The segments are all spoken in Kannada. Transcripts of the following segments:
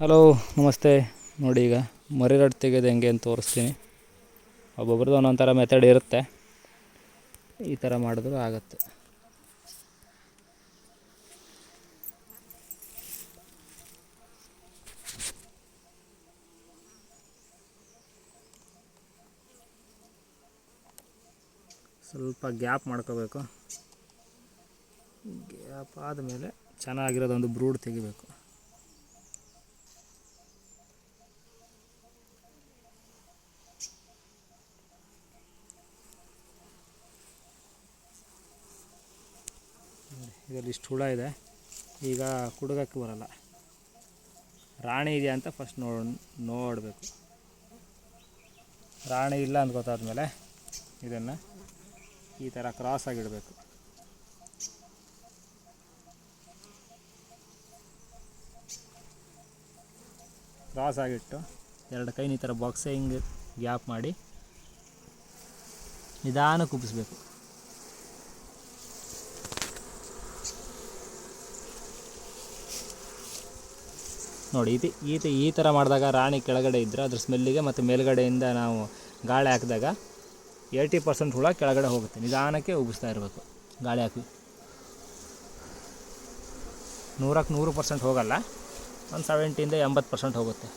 ಹಲೋ, ನಮಸ್ತೆ. ನೋಡಿ ಈಗ ಮರಿ ರಡ್ ತೆಗೆಯೋದು ಹೆಂಗೆ ಅಂತ ತೋರಿಸ್ತೀನಿ. ಒಬ್ಬೊಬ್ರದ್ದು ಒಂದೊಂದು ಥರ ಮೆಥಡ್ ಇರುತ್ತೆ. ಈ ಥರ ಮಾಡಿದ್ರು ಆಗುತ್ತೆ. ಸ್ವಲ್ಪ ಗ್ಯಾಪ್ ಮಾಡ್ಕೋಬೇಕು. ಗ್ಯಾಪ್ ಆದಮೇಲೆ ಚೆನ್ನಾಗಿರೋದೊಂದು ಬ್ರೂಡ್ ತೆಗಿಬೇಕು. ಇದರಲ್ಲಿ ಇಷ್ಟು ಹುಳ ಇದೆ. ಈಗ ಕುಡುಗಕ್ಕೆ ಬರಲ್ಲ. ರಾಣಿ ಇದೆಯಾ ಅಂತ ಫಸ್ಟ್ ನೋಡ್, ನೋಡಬೇಕು. ರಾಣಿ ಇಲ್ಲ ಅಂತ ಗೊತ್ತಾದ್ಮೇಲೆ ಇದನ್ನು ಈ ಥರ ಕ್ರಾಸ್ ಆಗಿಡಬೇಕು ಕ್ರಾಸ್ ಆಗಿಟ್ಟು ಎರಡು ಕೈನ ಈ ಥರ ಬಾಕ್ಸೆ ಗ್ಯಾಪ್ ಮಾಡಿ ನಿಧಾನ ಉಬ್ಬಿಸ್ಬೇಕು ನೋಡಿ ಇದು ಈತ ಈ ಥರ ಮಾಡಿದಾಗ ರಾಣಿ ಕೆಳಗಡೆ ಇದ್ದರೆ ಅದ್ರ ಸ್ಮೆಲ್ಲಿಗೆ ಮತ್ತು ಮೇಲ್ಗಡೆಯಿಂದ ನಾವು ಗಾಳಿ ಹಾಕಿದಾಗ ಏಯ್ಟಿ ಪರ್ಸೆಂಟ್ ಹುಳ ಕೆಳಗಡೆ ಹೋಗುತ್ತೆ. ನಿಧಾನಕ್ಕೆ ಉಗಿಸ್ತಾ ಇರಬೇಕು ಗಾಳಿ ಹಾಕಿ. ನೂರಕ್ಕೆ ನೂರು ಪರ್ಸೆಂಟ್ ಹೋಗಲ್ಲ, ಒಂದು ಸೆವೆಂಟಿಯಿಂದ ಎಂಬತ್ತು ಪರ್ಸೆಂಟ್ ಹೋಗುತ್ತೆ.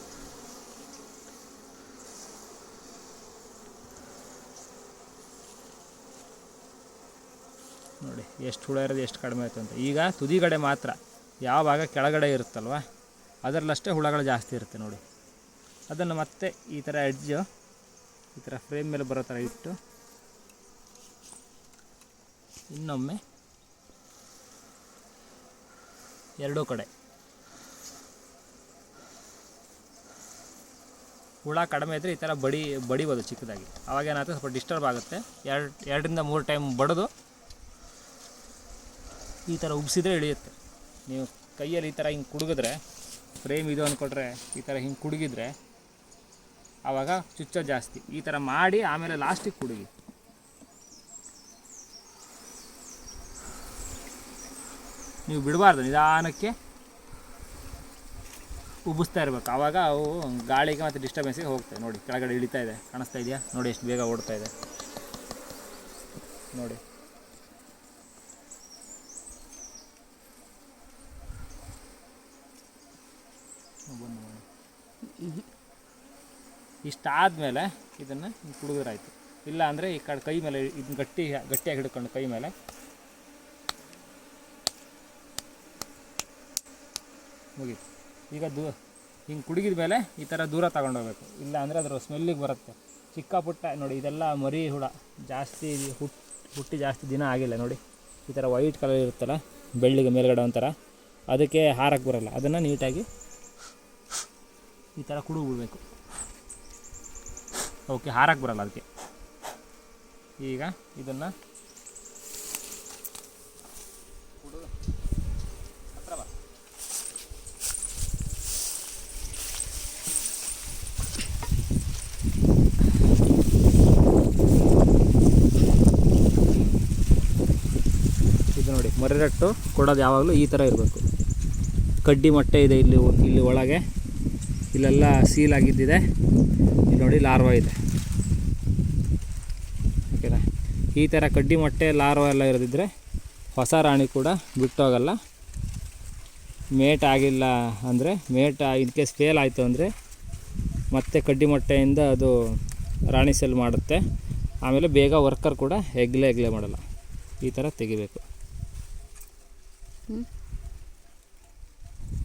ನೋಡಿ, ಎಷ್ಟು ಹುಳ ಇರೋದು ಎಷ್ಟು ಕಡಿಮೆ ಆಯಿತು ಅಂತ. ಈಗ ತುದಿಗಡೆ ಮಾತ್ರ, ಯಾವ ಭಾಗ ಕೆಳಗಡೆ ಇರುತ್ತಲ್ವ? ಅದರಲ್ಲಷ್ಟೇ ಹುಳಗಳು ಜಾಸ್ತಿ ಇರುತ್ತೆ ನೋಡಿ. ಅದನ್ನು ಮತ್ತೆ ಈ ಥರ ಎಡ್ಜು ಈ ಥರ ಫ್ರೇಮ್ ಮೇಲೆ ಬರೋ ಥರ ಇಟ್ಟು ಇನ್ನೊಮ್ಮೆ ಎರಡೂ ಕಡೆ. ಹುಳ ಕಡಿಮೆ ಇದ್ದರೆ ಈ ಥರ ಬಡಿ, ಬಡಿಬೋದು ಚಿಕ್ಕದಾಗಿ. ಅವಾಗ ಏನಾಗುತ್ತೆ, ಸ್ವಲ್ಪ ಡಿಸ್ಟರ್ಬ್ ಆಗುತ್ತೆ. ಎರಡು, ಎರಡರಿಂದ ಮೂರು ಟೈಮ್ ಬಡಿದು ಈ ಥರ ಉಬ್ಸಿದ್ರೆ ಇಳಿಯುತ್ತೆ. ನೀವು ಕೈಯಲ್ಲಿ ಈ ಥರ ಹಿಂಗೆ ಕುಡುಗಿದ್ರೆ ಫ್ರೇಮ್ ಇದು ಅಂದ್ಕೊಟ್ರೆ ಈ ಥರ ಹಿಂಗೆ ಕುಡುಗಿದ್ರೆ ಆವಾಗ ಚುಚ್ಚ ಜಾಸ್ತಿ. ಈ ಥರ ಮಾಡಿ ಆಮೇಲೆ ಲಾಸ್ಟಿಗೆ ಕುಡುಗಿ. ನೀವು ಬಿಡಬಾರ್ದು, ನಿಧಾನಕ್ಕೆ ಉಬ್ಬಿಸ್ತಾ ಇರ್ಬೇಕು. ಆವಾಗ ಅವು ಗಾಳಿಗೆ ಮತ್ತು ಡಿಸ್ಟರ್ಬೆನ್ಸಿಗೆ ಹೋಗ್ತವೆ. ನೋಡಿ, ಕೆಳಗಡೆ ಇಳಿತಾ ಇದೆ, ಕಾಣಿಸ್ತಾ ಇದೆಯಾ? ನೋಡಿ, ಎಷ್ಟು ಬೇಗ ಓಡ್ತಾ ಇದೆ. ನೋಡಿ ಬಂದು ಮಾಡಿ ಇಷ್ಟಾದಮೇಲೆ ಇದನ್ನು ಕುಡಿದ್ರಾಯ್ತು. ಇಲ್ಲ ಅಂದರೆ ಈ ಕಡೆ ಕೈ ಮೇಲೆ ಇದನ್ನ ಗಟ್ಟಿ ಗಟ್ಟಿಯಾಗಿ ಹಿಡ್ಕೊಂಡು ಕೈ ಮೇಲೆ. ಮುಗೀತು. ಈಗ ದೂ ಹಿಂಗೆ ಕುಡುಗಿದ ಮೇಲೆ ಈ ಥರ ದೂರ ತಗೊಂಡೋಗ್ಬೇಕು ಇಲ್ಲ ಅಂದರೆ ಅದರ ಸ್ಮೆಲ್ಲಿಗೆ ಬರುತ್ತೆ. ಚಿಕ್ಕ ಪುಟ್ಟ ನೋಡಿ, ಇದೆಲ್ಲ ಮರಿ ಹುಳ. ಜಾಸ್ತಿ ಹುಟ್ ಹುಟ್ಟಿ ಜಾಸ್ತಿ ದಿನ ಆಗಿಲ್ಲ ನೋಡಿ. ಈ ಥರ ವೈಟ್ ಕಲರ್ ಇರುತ್ತಲ್ಲ, ಬೆಳ್ಳಿಗೆ ಮೇಲ್ಗಡೆ ಒಂಥರ. ಅದಕ್ಕೆ ಹಾರಕ್ಕೆ ಬರೋಲ್ಲ. ಅದನ್ನು ನೀಟಾಗಿ ಈ ಥರ ಕುಡುಗ್ಬಿಡ್ಬೇಕು ಓಕೆ ಹಾರಕ್ಕೆ ಬರಲ್ಲ ಅದಕ್ಕೆ. ಈಗ ಇದನ್ನು ಇದು ನೋಡಿ, ಮರಿರಟ್ಟು ಕೊಡೋದು ಯಾವಾಗಲೂ ಈ ಥರ ಇರಬೇಕು. ಕಡ್ಡಿ ಮೊಟ್ಟೆ ಇದೆ ಇಲ್ಲಿ ಇಲ್ಲಿ ಒಳಗೆ. ಇಲ್ಲೆಲ್ಲ ಸೀಲ್ ಆಗಿದ್ದಿದೆ. ಇಲ್ಲಿ ನೋಡಿ, ಲಾರ್ವಾ ಇದೆ. ಈ ಥರ ಕಡ್ಡಿ ಮೊಟ್ಟೆ, ಲಾರ್ವಾ ಎಲ್ಲ ಇರದಿದ್ದರೆ ಹೊಸ ರಾಣಿ ಕೂಡ ಬಿಟ್ಟೋಗಲ್ಲ. ಮೇಟ್ ಆಗಿಲ್ಲ ಅಂದರೆ, ಮೇಟ್ ಇನ್ ಕೇಸ್ ಫೇಲ್ ಆಯಿತು ಅಂದರೆ ಮತ್ತೆ ಕಡ್ಡಿ ಮೊಟ್ಟೆಯಿಂದ ಅದು ರಾಣಿ ಸೆಲ್ ಮಾಡುತ್ತೆ. ಆಮೇಲೆ ಬೇಗ ವರ್ಕರ್ ಕೂಡ ಹೆಗ್ಲೆ ಹೆಗ್ಲೆ ಮಾಡಲ್ಲ. ಈ ಥರ ತೆಗಿಬೇಕು.